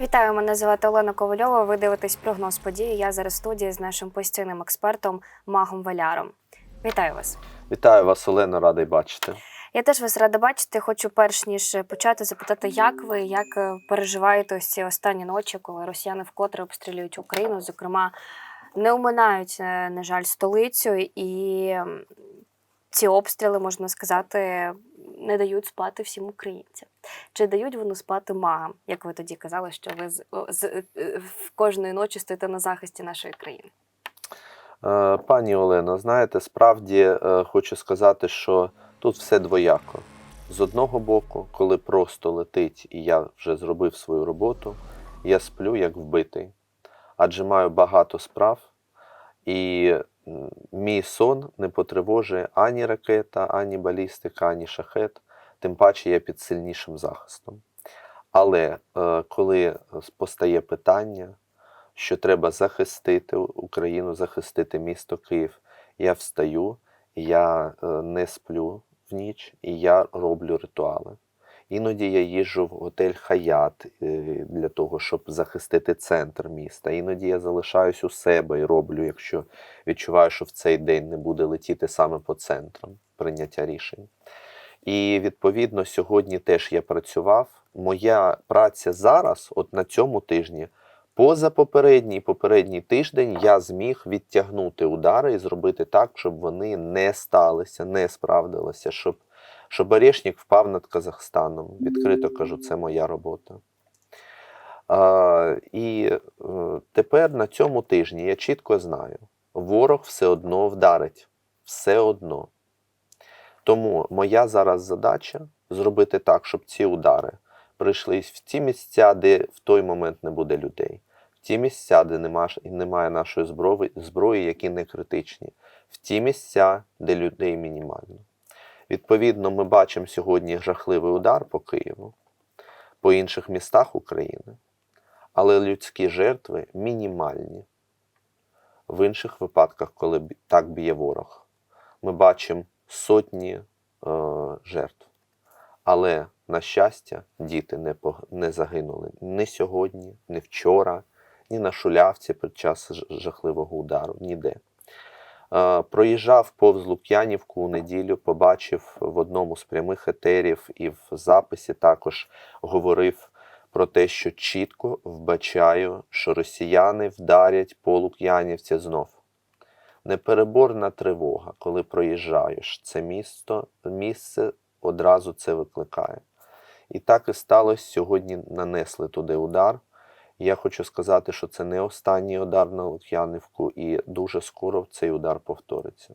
Вітаю, мене звати Олена Ковальова. Ви дивитесь прогноз події. Я зараз в студії з нашим постійним експертом Магом Валяром. Вітаю вас. Вітаю вас, Олена, радий бачити. Я теж вас рада бачити. Хочу перш ніж почати запитати, як ви як е, переживаєте ось ці останні ночі, коли росіяни вкотре обстрілюють Україну, зокрема, не оминають, е, на жаль, столицю, і ці обстріли, можна сказати, не дають спати всім українцям. Чи дають вони спати магам? Як ви тоді казали, що ви з, з е, е, в кожної ночі стоїте на захисті нашої країни? Е, Пані Олено, знаєте, справді хочу сказати, що тут все двояко. З одного боку, коли просто летить і я вже зробив свою роботу, я сплю як вбитий, адже маю багато справ, і мій сон не потривожує ані ракета, ані балістика, ані шахет, тим паче я під сильнішим захистом. Але е, коли постає питання, що треба захистити Україну, захистити місто Київ. Я встаю, я е, не сплю в ніч і я роблю ритуали. Іноді я їжджу в готель Хаят е, для того, щоб захистити центр міста. Іноді я залишаюсь у себе і роблю, якщо відчуваю, що в цей день не буде летіти саме по центрам прийняття рішень. І відповідно сьогодні теж я працював. Моя праця зараз, от на цьому тижні, Поза попередній попередній тиждень я зміг відтягнути удари і зробити так, щоб вони не сталися, не справдилися, щоб, щоб Орешник впав над Казахстаном. Відкрито кажу, це моя робота. А, і е, тепер на цьому тижні я чітко знаю, ворог все одно вдарить. Все одно. Тому моя зараз задача зробити так, щоб ці удари прийшли в ті місця, де в той момент не буде людей в ті місця, де нема, немає нашої зброї, зброї, які не критичні, в ті місця, де людей мінімально. Відповідно, ми бачимо сьогодні жахливий удар по Києву, по інших містах України, але людські жертви мінімальні. В інших випадках, коли так б'є ворог, ми бачимо сотні е, жертв. Але, на щастя, діти не, не загинули ні сьогодні, ні вчора, ні на Шулявці під час жахливого удару, ніде. Е, Проїжджав повз Лук'янівку у неділю, побачив в одному з прямих етерів і в записі також говорив про те, що чітко вбачаю, що росіяни вдарять по Лук'янівці знов. Непереборна тривога, коли проїжджаєш це місто, місце одразу це викликає. І так і сталося. Сьогодні нанесли туди удар. Я хочу сказати, що це не останній удар на Лук'янівку, і дуже скоро цей удар повториться.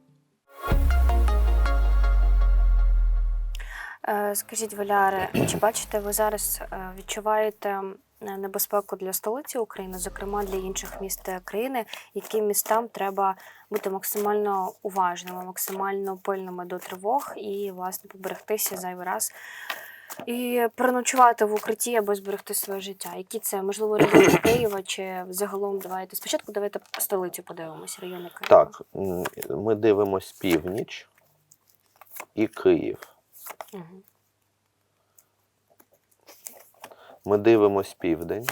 Скажіть, Валяре, чи бачите ви зараз е, відчуваєте небезпеку для столиці України, зокрема для інших міст е, країни, яким містам треба бути максимально уважними, максимально пильними до тривог і власне поберегтися зайвий раз і переночувати в укритті, аби зберегти своє життя? Які це можливо райони Києва чи загалом давайте спочатку давайте столицю подивимося, райони Києва. Так, ми дивимось північ і Київ. Ми дивимось південь.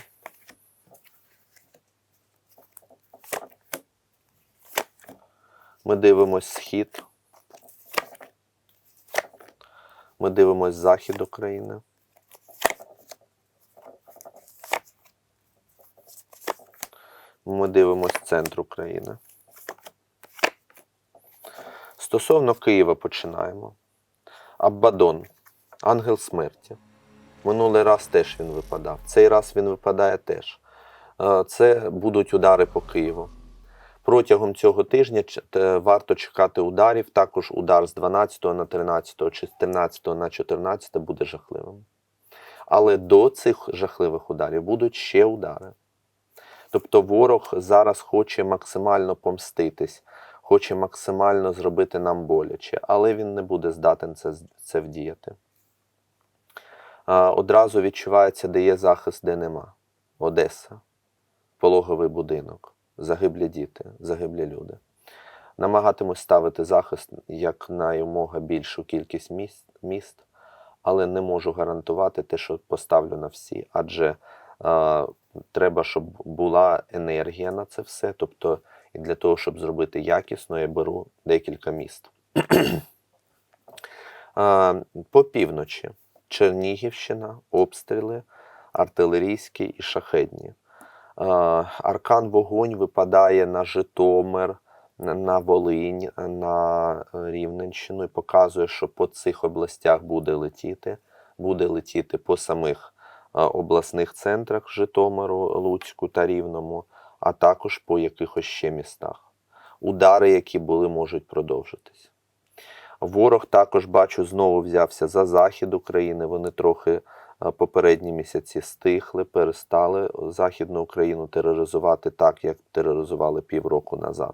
Ми дивимось схід. Ми дивимось захід України. Ми дивимось центр України. Стосовно Києва починаємо. Аббадон, ангел смерті. Минулий раз теж він випадав. Цей раз він випадає теж. Е, Це будуть удари по Києву. Протягом цього тижня варто чекати ударів. Також удар з 12 на 13 чи з 13 на 14 буде жахливим. Але до цих жахливих ударів будуть ще удари. Тобто ворог зараз хоче максимально помститись, хоче максимально зробити нам боляче, але він не буде здатен це, це вдіяти. Одразу відчувається, де є захист, де нема. Одеса, пологовий будинок, загиблі діти, загиблі люди. Намагатимусь ставити захист як наймога більшу кількість міст, міст, але не можу гарантувати те, що поставлю на всі. Адже е, треба, щоб була енергія на це все. Тобто, і для того, щоб зробити якісно, я беру декілька міст. По півночі Чернігівщина, обстріли, артилерійські і шахедні. Аркан вогонь випадає на Житомир, на- Волинь, на Рівненщину і показує, що по цих областях буде летіти. Буде летіти по самих обласних центрах Житомиру, Луцьку та Рівному, а також по якихось ще містах. Удари, які були, можуть продовжитись. Ворог також бачу знову взявся за захід України. Вони трохи е, попередні місяці стихли, перестали Західну Україну тероризувати так, як тероризували півроку назад.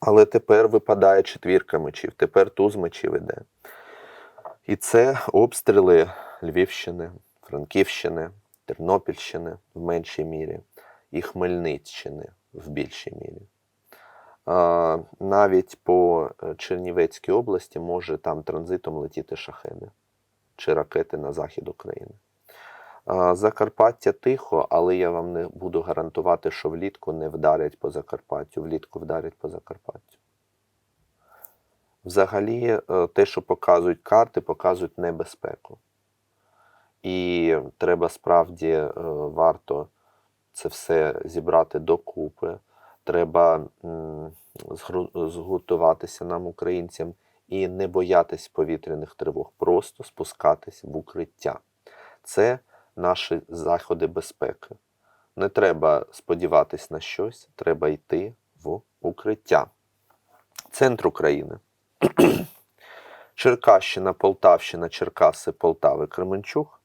Але тепер випадає четвірка мечів, тепер туз мечів іде. І це обстріли Львівщини, Франківщини, Тернопільщини в меншій мірі і Хмельниччини в більшій мірі. Навіть по е, Чернівецькій області може там транзитом летіти шахеди чи ракети на захід України. Закарпаття тихо, але я вам не буду гарантувати, що влітку не вдарять по Закарпаттю, влітку вдарять по Закарпаттю. Взагалі, е, те, що показують карти, показують небезпеку. І треба справді е, варто це все зібрати докупи. Треба згуртуватися нам, українцям, і не боятись повітряних тривог, просто спускатись в укриття. Це наші заходи безпеки. Не треба сподіватись на щось, треба йти в укриття. Центр України. Черкащина, Полтавщина, Черкаси, Полтави, Кременчуг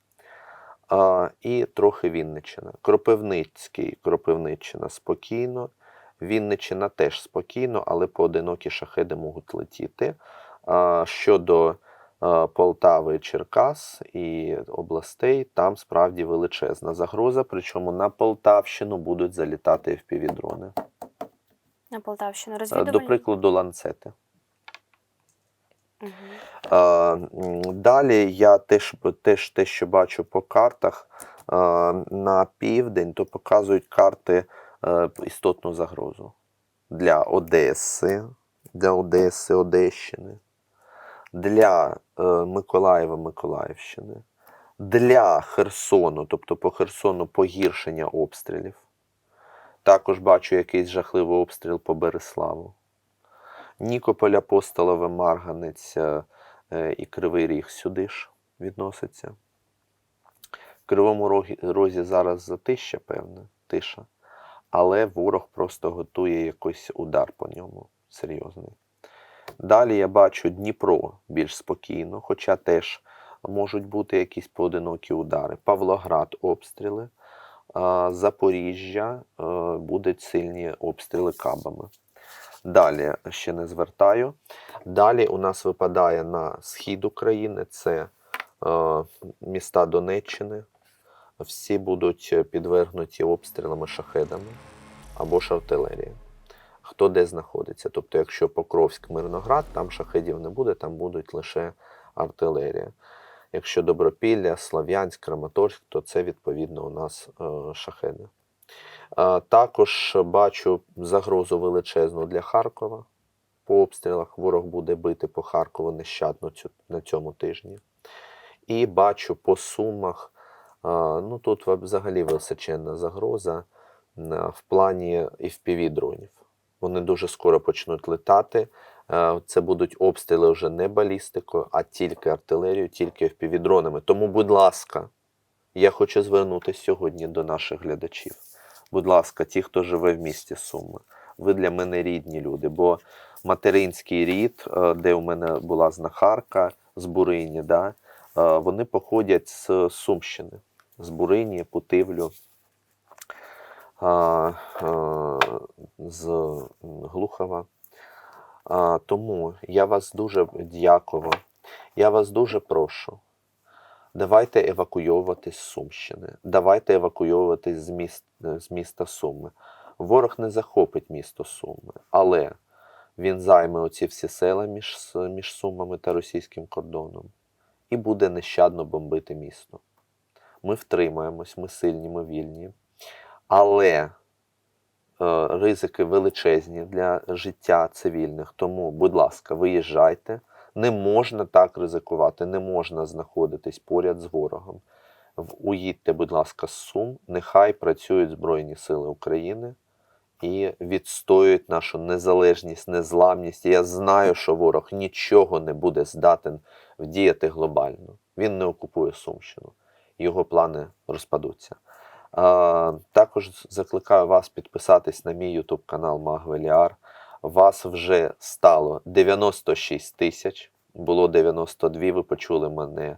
а, і трохи Вінниччина. Кропивницький, Кропивниччина спокійно. Вінниччина теж спокійно, але поодинокі шахеди можуть летіти. А, щодо а, Полтави, Черкас і областей, там справді величезна загроза. Причому на Полтавщину будуть залітати впівдрони. На Полтавщину До прикладу, ланцети. Е, Далі я теж, теж те, що бачу по картах е, на південь, то показують карти е, істотну загрозу для Одеси, для Одеси, Одещини, для Миколаєва, Миколаївщини, для Херсону, тобто по Херсону погіршення обстрілів. Також бачу якийсь жахливий обстріл по Береславу. Нікополь, Апостолове, Марганець е, і Кривий Ріг сюди ж відноситься. В Кривому Розі зараз затища, певне, тиша. Але ворог просто готує якийсь удар по ньому серйозний. Далі я бачу Дніпро більш спокійно, хоча теж можуть бути якісь поодинокі удари. Павлоград обстріли, Запоріжжя е, будуть сильні обстріли кабами. Далі ще не звертаю. Далі у нас випадає на схід України це е, міста Донеччини. Всі будуть підвергнуті обстрілами шахедами або ж артилерії. Хто де знаходиться. Тобто, якщо Покровськ, Мирноград, там шахедів не буде, там будуть лише артилерія. Якщо Добропілля, Слав'янськ, Краматорськ, то це відповідно у нас е, шахеди. Також бачу загрозу величезну для Харкова. По обстрілах ворог буде бити по Харкову нещадно на цьому тижні. І бачу по сумах, ну тут взагалі височенна загроза в плані fpv дронів. Вони дуже скоро почнуть летати. Це будуть обстріли вже не балістикою, а тільки артилерією, тільки fpv. Тому, будь ласка, я хочу звернутися сьогодні до наших глядачів. Будь ласка, ті, хто живе в місті Суми, ви для мене рідні люди, бо материнський рід, е, де у мене була знахарка з Бурині, да, е, вони походять з Сумщини, з Бурині, Путивлю. а, з Глухова. Тому я вас дуже дякую. Я вас дуже прошу. Давайте евакуйовуватись з Сумщини. Давайте евакуйовуватись з, міст, з міста Суми. Ворог не захопить місто Суми, але він займе оці всі села між, між Сумами та російським кордоном і буде нещадно бомбити місто. Ми втримаємось, ми сильні, ми вільні. Але е, ризики величезні для життя цивільних. Тому, будь ласка, виїжджайте. Не можна так ризикувати, не можна знаходитись поряд з ворогом. Уїдьте, будь ласка, з Сум, нехай працюють Збройні Сили України і відстоюють нашу незалежність, незламність. Я знаю, що ворог нічого не буде здатен вдіяти глобально. Він не окупує Сумщину, його плани розпадуться. Також закликаю вас підписатись на мій YouTube канал Магвеліар. Вас вже стало 96 тисяч, було 92, ви почули мене.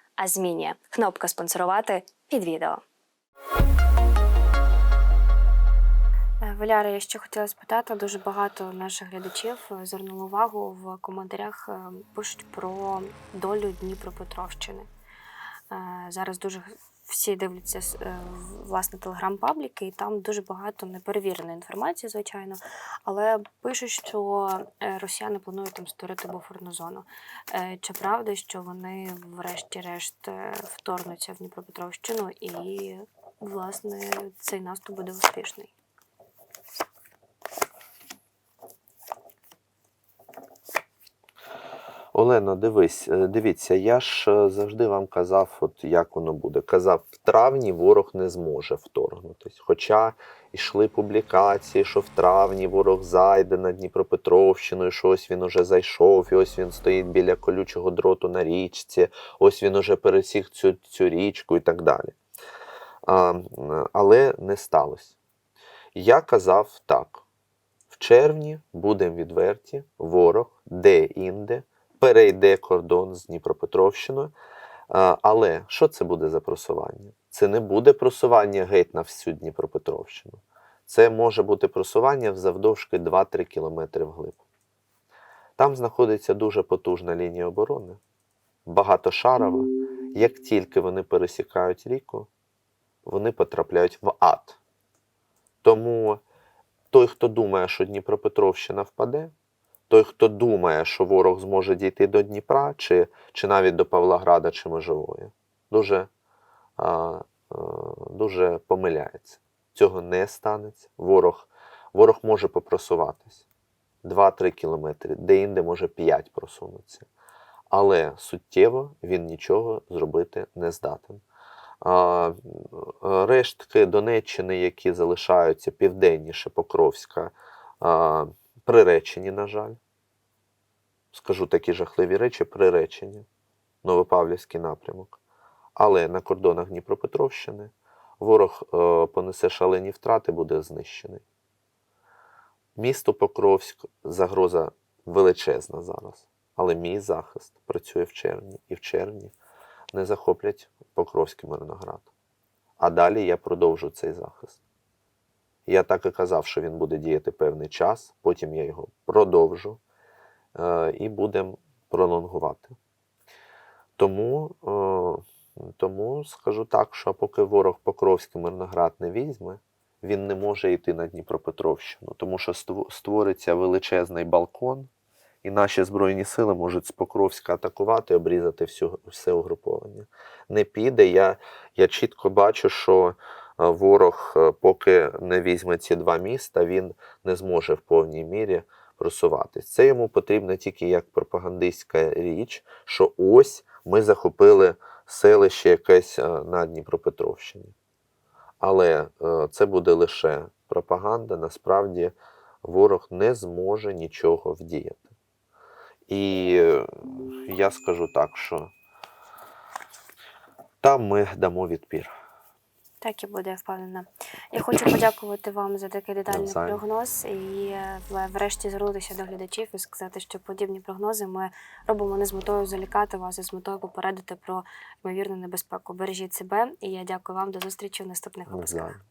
а змінює. Кнопка спонсорувати під відео. Е, Валяра, я ще хотіла спитати. Дуже багато наших глядачів е, звернули увагу в коментарях. е, Пишуть про долю Дніпропетровщини. Зараз дуже всі дивляться е, власне телеграм-пабліки, і там дуже багато неперевіреної інформації, звичайно. Але пишуть, що е, росіяни планують там створити буферну зону. Е, Чи правда, що вони, врешті-решт, вторгнуться в Дніпропетровщину і, власне, цей наступ буде успішний? Олено, дивись, е, дивіться, я ж е, завжди вам казав, от як воно буде. Казав, в травні ворог не зможе вторгнутись. Хоча йшли публікації, що в травні ворог зайде на Дніпропетровщину, що ось він уже зайшов, і ось він стоїть біля колючого дроту на річці, ось він уже пересіг цю, цю річку і так далі. А, але не сталося. Я казав так: в червні будемо відверті, ворог де-інде перейде кордон з Дніпропетровщиною. Але що це буде за просування? Це не буде просування геть на всю Дніпропетровщину. Це може бути просування завдовжки 2-3 кілометри вглиб. Там знаходиться дуже потужна лінія оборони, багатошарова. Як тільки вони пересікають ріку, вони потрапляють в ад. Тому той, хто думає, що Дніпропетровщина впаде, той, хто думає, що ворог зможе дійти до Дніпра, чи, чи навіть до Павлограда чи Межової, дуже, а, а, дуже помиляється. Цього не станеться. Ворог, ворог може попросуватись 2-3 кілометри, де-інде може 5 просунутися. Але суттєво він нічого зробити не здатен. А, е, рештки Донеччини, які залишаються південніше Покровська, приречені, на жаль. Скажу такі жахливі речі, приречені. Новопавлівський напрямок. Але на кордонах Дніпропетровщини ворог е, понесе шалені втрати, буде знищений. Місто Покровськ загроза величезна зараз. Але мій захист працює в червні, і в червні не захоплять Покровський Мирноград. А далі я продовжу цей захист. Я так і казав, що він буде діяти певний час, потім я його продовжу е, і будемо пролонгувати. Тому, е, тому скажу так, що поки ворог Покровський Мирноград не візьме, він не може йти на Дніпропетровщину, тому що створиться величезний балкон, і наші Збройні сили можуть з Покровська атакувати, обрізати всю, все угруповання. Не піде. Я, я чітко бачу, що ворог, е, поки не візьме ці два міста, він не зможе в повній мірі просуватись. Це йому потрібно тільки як пропагандистська річ, що ось ми захопили селище якесь е, на Дніпропетровщині. Але е, це буде лише пропаганда. Насправді ворог не зможе нічого вдіяти. І е, я скажу так, що там ми дамо відпір. Так і буде, я впевнена. Я хочу подякувати вам за такий детальний прогноз і врешті звернутися до глядачів і сказати, що подібні прогнози ми робимо не з метою залікати вас, а з метою попередити про ймовірну небезпеку. Бережіть себе, і я дякую вам до зустрічі в наступних випусках.